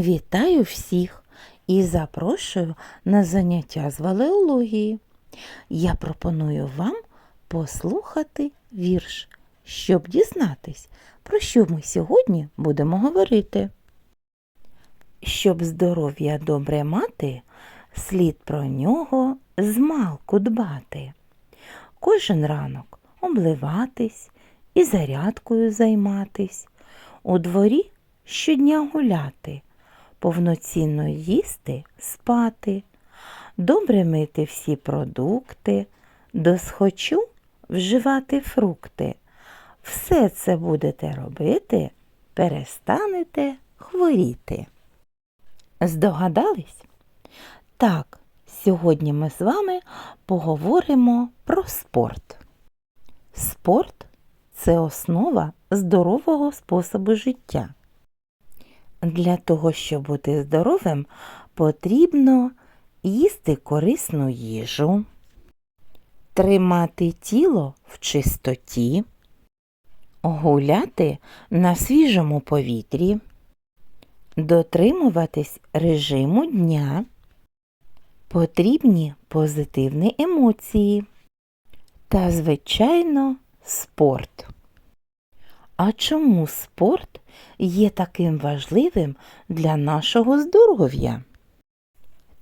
Вітаю всіх і запрошую на заняття з валеології. Я пропоную вам послухати вірш, щоб дізнатись, про що ми сьогодні будемо говорити. Щоб здоров'я добре мати, слід про нього змалку дбати. Кожен ранок обливатись і зарядкою займатись, у дворі щодня гуляти, повноцінно їсти, спати, добре мити всі продукти, досхочу вживати фрукти. Все це будете робити, перестанете хворіти. Здогадались? Так, сьогодні ми з вами поговоримо про спорт. Спорт це основа здорового способу життя. Для того, щоб бути здоровим, потрібно їсти корисну їжу, тримати тіло в чистоті, гуляти на свіжому повітрі, дотримуватись режиму дня, потрібні позитивні емоції та, звичайно, спорт. А чому спорт є таким важливим для нашого здоров'я?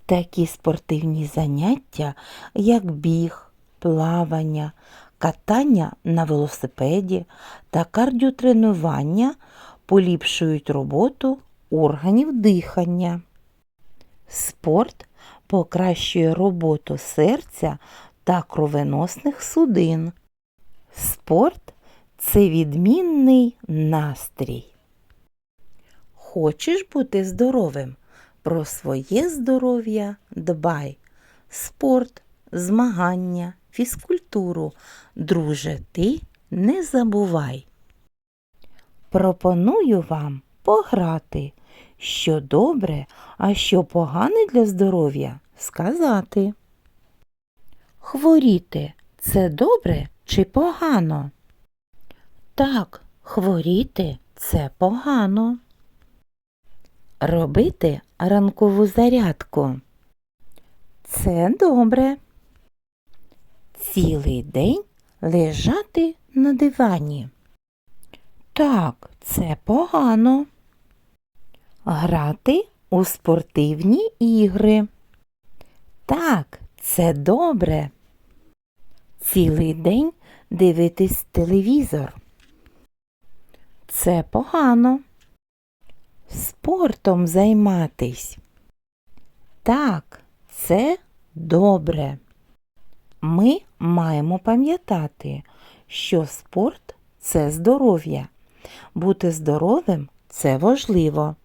Такі спортивні заняття, як біг, плавання, катання на велосипеді та кардіотренування поліпшують роботу органів дихання. Спорт покращує роботу серця та кровеносних судин. Спорт це відмінний настрій. Хочеш бути здоровим? Про своє здоров'я дбай. Спорт, змагання, фізкультуру. Друже, ти не забувай. Пропоную вам пограти, що добре, а що погане для здоров'я сказати. Хворіти це добре чи погано? Так, хворіти це погано. Робити ранкову зарядку. Це добре. Цілий день лежати на дивані. Так, це погано. Грати у спортивні ігри. Так, це добре. Цілий день дивитись телевізор. Це погано. Спортом займатись. Так, це добре. Ми маємо пам'ятати, що спорт це здоров'я. Бути здоровим це важливо.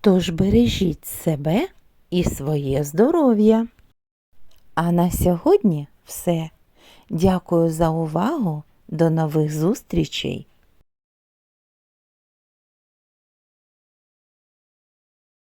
Тож бережіть себе і своє здоров'я. А на сьогодні все. Дякую за увагу. До нових зустрічей.